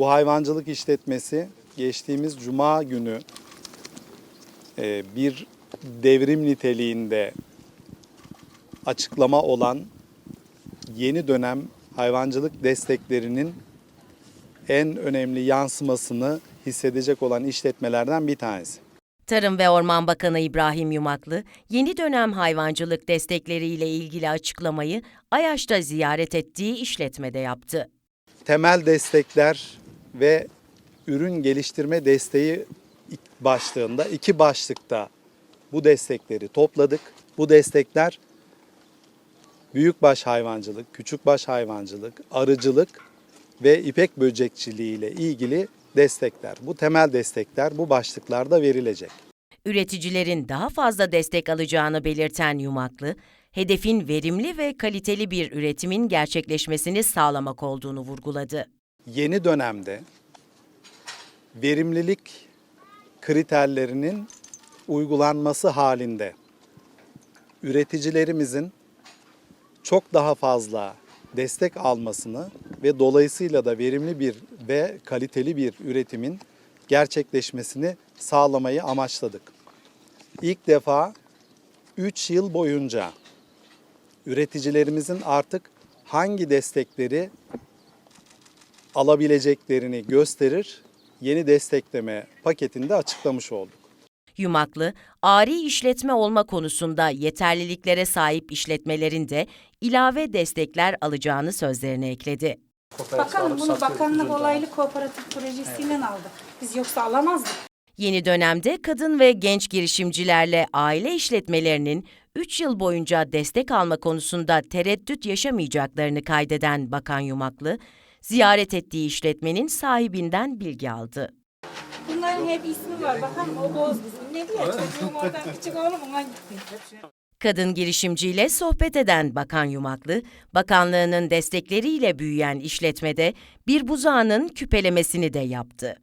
Bu hayvancılık işletmesi geçtiğimiz cuma günü e, bir devrim niteliğinde açıklama olan yeni dönem hayvancılık desteklerinin en önemli yansımasını hissedecek olan işletmelerden bir tanesi. Tarım ve Orman Bakanı İbrahim Yumaklı, yeni dönem hayvancılık destekleriyle ilgili açıklamayı Ayaş'ta ziyaret ettiği işletmede yaptı. temel destekler ve ürün geliştirme desteği başlığında iki başlıkta bu destekleri topladık. Bu destekler büyükbaş hayvancılık, küçükbaş hayvancılık, arıcılık ve ipek böcekçiliği ile ilgili destekler. Bu temel destekler bu başlıklarda verilecek. Üreticilerin daha fazla destek alacağını belirten Yumaklı, hedefin verimli ve kaliteli bir üretimin gerçekleşmesini sağlamak olduğunu vurguladı. Yeni dönemde verimlilik kriterlerinin uygulanması halinde üreticilerimizin çok daha fazla destek almasını ve dolayısıyla da verimli bir ve kaliteli bir üretimin gerçekleşmesini sağlamayı amaçladık. İlk defa 3 yıl boyunca üreticilerimizin artık hangi destekleri alabileceklerini gösterir. Yeni destekleme paketinde açıklamış olduk. Yumaklı, ari işletme olma konusunda yeterliliklere sahip işletmelerin de ilave destekler alacağını sözlerine ekledi. Bakanım bunu bakanlık olaylı kooperatif projesiyle aldık. Biz yoksa alamazdık. Yeni dönemde kadın ve genç girişimcilerle aile işletmelerinin 3 yıl boyunca destek alma konusunda tereddüt yaşamayacaklarını kaydeden Bakan Yumaklı, ziyaret ettiği işletmenin sahibinden bilgi aldı. Bunların hep ismi var. Bakalım o boz bizim. Ne diyor çocuğum oradan küçük oğlum ona gitti. Kadın girişimciyle sohbet eden Bakan Yumaklı, bakanlığının destekleriyle büyüyen işletmede bir buzağının küpelemesini de yaptı.